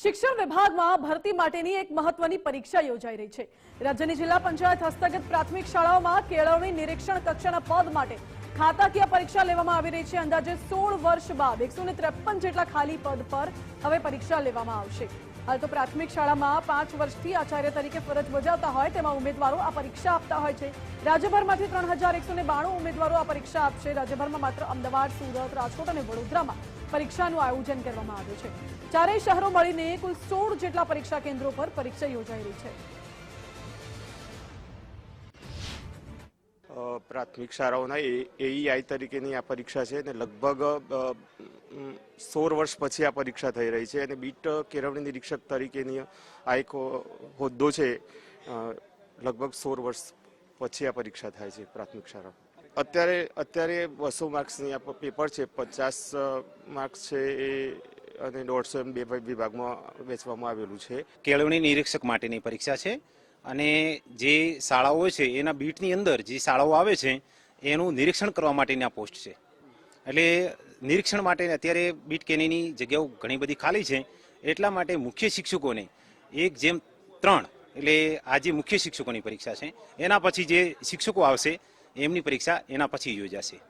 શિક્ષણ વિભાગમાં ભરતી માટેની એક મહત્વની પરીક્ષા યોજાઈ રહી છે. રાજ્યની જિલ્લા પંચાયત હસ્તગત પ્રાથમિક શાળાઓમાં કેળવણી નિરીક્ષણ કક્ષાના પદ માટે ખાતાકીય પરીક્ષા લેવામાં આવી રહી છે. અંદાજે સોળ વર્ષ બાદ એકસો જેટલા ખાલી પદ પર હવે પરીક્ષા લેવામાં આવશે. હાલ તો પ્રાથમિક શાળામાં પાંચ વર્ષથી આચાર્ય તરીકે ફરજ બજાવતા હોય તેમાં ઉમેદવારો આ પરીક્ષા આપતા હોય છે. રાજ્યભરમાંથી ત્રણ ઉમેદવારો આ પરીક્ષા આપશે. રાજ્યભરમાં માત્ર અમદાવાદ, સુરત, રાજકોટ અને વડોદરામાં પરીક્ષાનું આયોજન કરવામાં આવ્યું છે. ચારેય શહેરો મળીને કુલ સોળ જેટલા પરીક્ષા કેન્દ્રો પર પરીક્ષા યોજાઈ રહી છે. પ્રાથમિક શાળાઓના એઈઆઈ તરીકેની આ પરીક્ષા છે અને લગભગ સોળ વર્ષ પછી આ પરીક્ષા થઈ રહી છે અને બીટ કેળવણી નિરીક્ષક તરીકેની આ એક હોદ્દો છે લગભગ સોળ વર્ષ પછી આ પરીક્ષા થાય છે પ્રાથમિક શાળા અત્યારે અત્યારે બસો માર્ક્સની પેપર છે, પચાસ માર્ક્સ છે એ અને દોઢસો એમ બે વિભાગમાં વેચવામાં આવેલું છે. કેળવણી નિરીક્ષક માટેની પરીક્ષા છે અને જે શાળાઓ છે, એના બીટની અંદર જે શાળાઓ આવે છે, એનું નિરીક્ષણ કરવા માટેની આ પોસ્ટ છે. એટલે નિરીક્ષણ માટે અત્યારે બીટ કેનીની જગ્યાઓ ઘણી બધી ખાલી છે. એટલા માટે મુખ્ય શિક્ષકોને એક જેમ ત્રણ, એટલે આ જે મુખ્ય શિક્ષકોની પરીક્ષા છે, એના પછી જે શિક્ષકો આવશે એમની પરીક્ષા એના પછી યોજાશે.